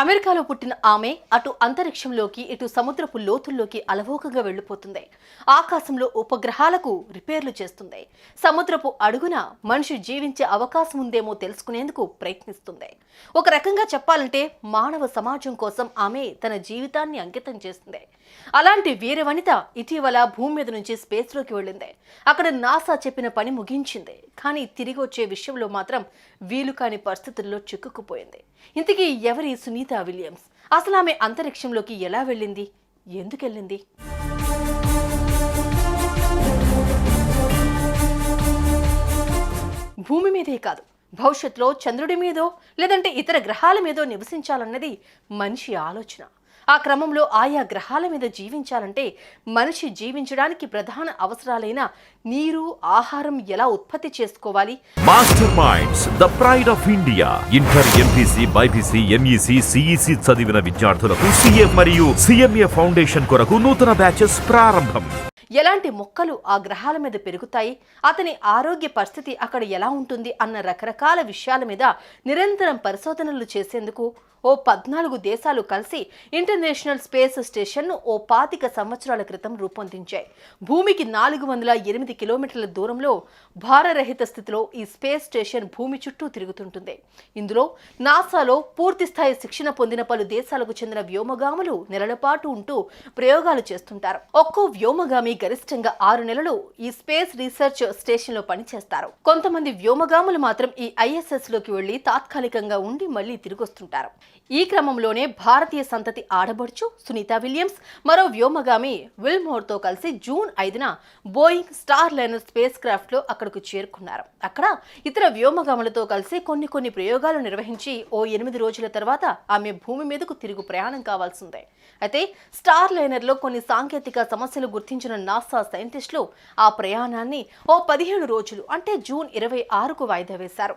అమెరికాలో పుట్టిన ఆమె అటు అంతరిక్షంలోకి ఇటు సముద్రపు లోతుల్లోకి అలవోకగా వెళ్ళిపోతుంది. ఆకాశంలో ఉపగ్రహాలకు రిపేర్లు చేస్తుంది. సముద్రపు అడుగున మనిషి జీవించే అవకాశం ఉందేమో తెలుసుకునేందుకు ప్రయత్నిస్తుంది. ఒక రకంగా చెప్పాలంటే మానవ సమాజం కోసం ఆమె తన జీవితాన్ని అంకితం చేస్తుంది. అలాంటి వీర వనిత ఇటీవల భూమి మీద నుంచి స్పేస్లోకి వెళ్ళింది. అక్కడ నాసా చెప్పిన పని ముగించింది. కానీ తిరిగి వచ్చే విషయంలో మాత్రం వీలు కాని పరిస్థితుల్లో చిక్కుకుపోయింది. ఇంతకీ ఎవరి సునీత విలియమ్స్? అసలు ఆమె అంతరిక్షంలోకి ఎలా వెళ్ళింది? ఎందుకు వెళ్ళింది భూమి మీదే కాదు. భవిష్యత్తులో చంద్రుడి మీదో లేదంటే ఇతర గ్రహాల మీదో నివసించాలన్నది మనిషి ఆలోచన. ఆ క్రమంలో ఆయా గ్రహాల మీద జీవించాలంటే మనిషి జీవించడానికి ప్రధాన అవసరాలైన నీరు ఆహారం ఎలా ఉత్పత్తి చేసుకోవాలి? Master minds the pride of India inter MPC BiPC MEC CEC చదివిన విద్యార్థులకు సీఎం మరియు సిఎంఏ ఫౌండేషన్ కొరకు నూతన బ్యాచెస్ ప్రారంభం. ఎలాంటి మొక్కలు ఆ గ్రహాల మీద పెరుగుతాయి? అతని ఆరోగ్య పరిస్థితి అక్కడ ఎలా ఉంటుంది? అన్న రకరకాల విషయాల మీద నిరంతరం పరిశోధనలు చేసేందుకు ఓ పద్నాలుగు దేశాలు కలిసి ఇంటర్నేషనల్ స్పేస్ స్టేషన్ను ఓ పాతిక సంవత్సరాల క్రితం రూపొందించాయి. భూమికి నాలుగు వందల ఎనిమిది కిలోమీటర్ల దూరంలో భారరహిత స్థితిలో ఈ స్పేస్ స్టేషన్ భూమి చుట్టూ తిరుగుతుంటుంది. ఇందులో నాసాలో పూర్తిస్థాయి శిక్షణ పొందిన పలు దేశాలకు చెందిన వ్యోమగాములు నెలల పాటు ఉంటూ ప్రయోగాలు చేస్తుంటారు. ఒక్కో వ్యోమగామి గరిష్టంగా ఆరు నెలలు ఈ స్పేస్ రీసెర్చ్ స్టేషన్లో పనిచేస్తారు. కొంతమంది వ్యోమగాములు మాత్రం ఈ ఐఎస్ఎస్లోకి వెళ్ళి తాత్కాలికంగా ఉండి మళ్ళీ తిరిగొస్తుంటారు. ఈ క్రమంలోనే భారతీయ సంతతి ఆడబడుచు సునీత విలియమ్స్ మరో వ్యోమగామి విల్మోర్తో కలిసి జూన్ ఐదున బోయింగ్ స్టార్ లైనర్ స్పేస్ క్రాఫ్ట్లో అక్కడకు చేరుకున్నారు. అక్కడ ఇతర వ్యోమగాములతో కలిసి కొన్ని కొన్ని ప్రయోగాలు నిర్వహించి ఓ ఎనిమిది రోజుల తర్వాత ఆమె భూమి మీదకు తిరుగు ప్రయాణం కావాల్సిందే. అయితే స్టార్ లైనర్లో కొన్ని సాంకేతిక సమస్యలు గుర్తించిన నాసా సైంటిస్టులు ఆ ప్రయాణాన్ని ఓ పదిహేడు రోజులు అంటే జూన్ ఇరవై ఆరుకు వాయిదా వేశారు.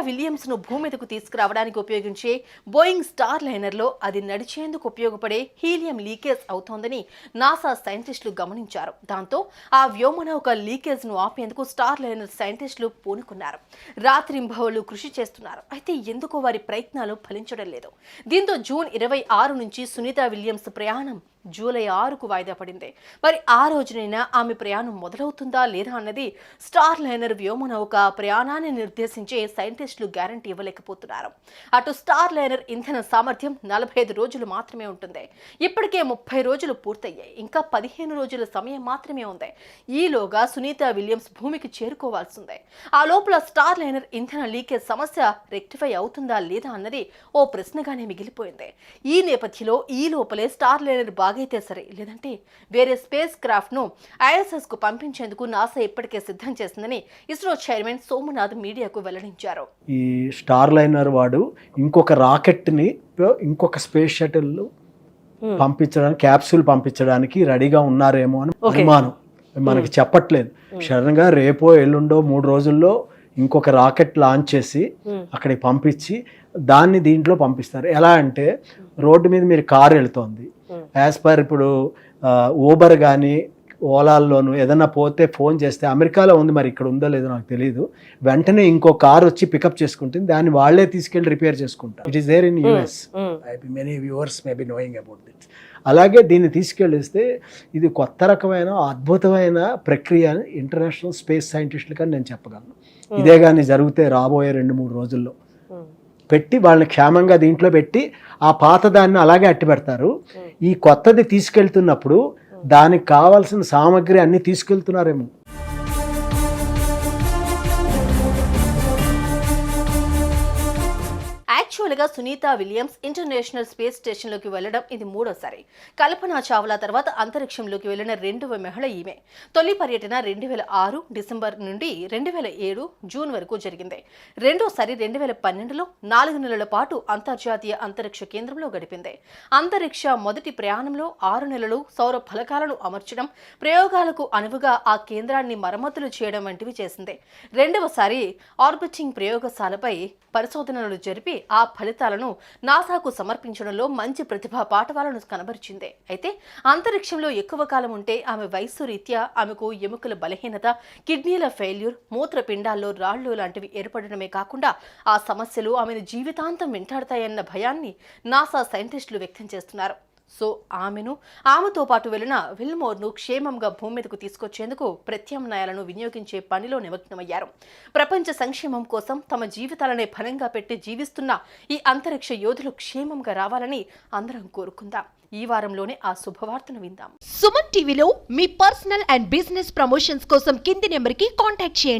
సునీత విలియమ్స్ను భూమిదకు తీసుకురావడానికి ఉపయోగించే బోయింగ్ స్టార్ లైనర్లో అది నడిచేందుకు ఉపయోగపడే హీలియం లీకేజ్ అవుతోందని నాసా సైంటిస్టులు గమనించారు. దాంతో ఆ వ్యోమనౌక లీకేజ్ను ఆపేందుకు స్టార్ లైనర్ సైంటిస్టులు పూనుకున్నారు. రాత్రింబవళ్ళు కృషి చేస్తున్నారు. అయితే ఎందుకో వారి ప్రయత్నాలు ఫలించడం లేదు. దీంతో జూన్ ఇరవై ఆరు నుంచి సునీత విలియమ్స్ ప్రయాణం జూలై ఆరుకు వాయిదా పడింది. మరి ఆ రోజునైనా ఆమె ప్రయాణం మొదలవుతుందా లేదా అన్నది స్టార్ లైనర్ వ్యోమనౌక ప్రయాణాన్ని నిర్దేశించే సైంటిస్టులు గ్యారంటీ ఇవ్వలేకపోతున్నారు. అటు స్టార్ లైనర్ ఇంధన సామర్థ్యం నలభై ఐదు రోజులు మాత్రమే ఉంటుంది. ఇప్పటికే ముప్పై రోజులు పూర్తయ్యాయి. ఇంకా పదిహేను రోజుల సమయం మాత్రమే ఉంది. ఈలోగా సునీత విలియమ్స్ భూమికి చేరుకోవాల్సిందే ఆ లోపల స్టార్ లైనర్ ఇంధన లీకేజ్ సమస్య రెక్టిఫై అవుతుందా లేదా అన్నది ఓ ప్రశ్నగానే మిగిలిపోయింది. ఈ నేపథ్యంలో ఈ లోపలే స్టార్ లైనర్ బాగైతే సరే లేదంటే వేరే స్పేస్ క్రాఫ్ట్ను ఐఎస్ఎస్కు పంపించేందుకు నాసా ఇప్పటికే సిద్ధం చేసిందని ఇస్రో చైర్మన్ సోమనాథ్ మీడియాకు వెల్లడించారు. ఈ స్టార్ లైనర్ వాడు ఇంకొక రాకెట్ని ఇంకొక స్పేస్ షటిల్ పంపించడానికి క్యాప్సూల్ పంపించడానికి రెడీగా ఉన్నారేమో అని. అనుమానం. మనకి చెప్పట్లేదు. సడన్గా రేపో ఎల్లుండో మూడు రోజుల్లో ఇంకొక రాకెట్ లాంచ్ చేసి అక్కడికి పంపించి దాన్ని దీంట్లో పంపిస్తారు. ఎలా అంటే రోడ్డు మీద మీరు కారు వెళ్తోంది. యాజ్ పర్ ఇప్పుడు ఊబర్ కానీ ఓలాల్లోను ఏదైనా పోతే ఫోన్ చేస్తే అమెరికాలో ఉంది మరి ఇక్కడ ఉందో లేదో నాకు తెలియదు వెంటనే ఇంకో కార్ వచ్చి పికప్ చేసుకుంటుంది. దాన్ని వాళ్ళే తీసుకెళ్ళి రిపేర్ చేసుకుంటారు. It is there in US many viewers may be knowing about that అలాగే దీన్ని తీసుకెళ్ళిస్తే ఇది కొత్త రకమైన అద్భుతమైన ప్రక్రియ ఇంటర్నేషనల్ స్పేస్ సైంటిస్టులుగా నేను చెప్పగలను. ఇదే కానీ జరిగితే రాబోయే రెండు మూడు రోజుల్లో. పెట్టి వాళ్ళని క్షేమంగా దీంట్లో పెట్టి ఆ పాత దాన్ని అలాగే అట్టి పెడతారు ఈ కొత్తది తీసుకెళ్తున్నప్పుడు దానికి కావాల్సిన సామాగ్రి అన్ని తీసుకెళ్తున్నారేమో. యాక్చువల్గా సునీత విలియమ్స్ ఇంటర్నేషనల్ స్పేస్ స్టేషన్లోకి వెళ్ళడం ఇది మూడోసారి. కల్పనా చావ్లా తర్వాత అంతరిక్షంలోకి వెళ్ళిన రెండవ మహిళ ఈమె. తొలి పర్యటన రెండు వేల ఆరు డిసెంబర్ నుండి రెండు వేల ఏడు జూన్ వరకు జరిగింది. రెండోసారి రెండు వేల పన్నెండులో నాలుగు నెలల పాటు అంతర్జాతీయ అంతరిక్ష కేంద్రంలో గడిపింది. అంతరిక్ష మొదటి ప్రయాణంలో ఆరు నెలలు సౌర ఫలకాలను అమర్చడం ప్రయోగాలకు అనువుగా ఆ కేంద్రాన్ని మరమ్మతులు చేయడం వంటివి చేసింది. రెండవసారి ఆర్బిటింగ్ ప్రయోగశాలపై పరిశోధనలు జరిపి ఆ ఫలితాలను నాసాకు సమర్పించడంలో మంచి ప్రతిభా పాఠవాలను కనబరిచింది. అయితే అంతరిక్షంలో ఎక్కువ కాలం ఉంటే ఆమె వయస్సు రీత్యా ఆమెకు ఎముకల బలహీనత కిడ్నీల ఫెయిల్యూర్ మూత్రపిండాల్లో రాళ్ళు లాంటివి ఏర్పడడమే కాకుండా ఆ సమస్యలు ఆమెను జీవితాంతం వెంటాడతాయన్న భయాన్ని నాసా సైంటిస్టులు వ్యక్తం చేస్తున్నారు. సో ఆమెను ఆమెతో పాటు వెళ్ళిన విల్మోర్ను క్షేమంగా భూమి మీదకు తీసుకొచ్చేందుకు ప్రత్యామ్నాయాలను వినియోగించే పనిలో నిమగ్నమయ్యారు. ప్రపంచ సంక్షేమం కోసం తమ జీవితాలనే ఫలంగా పెట్టి జీవిస్తున్న ఈ అంతరిక్ష యోధులు క్షేమంగా రావాలని అందరం కోరుకుందాం. ఈ వారంలోనే ఆ శుభవార్తను విందాం. సుమన్ టీవీలో మీ పర్సనల్ అండ్ బిజినెస్ ప్రమోషన్స్ కోసం కింది నెంబర్కి కాంటాక్ట్ చేయండి.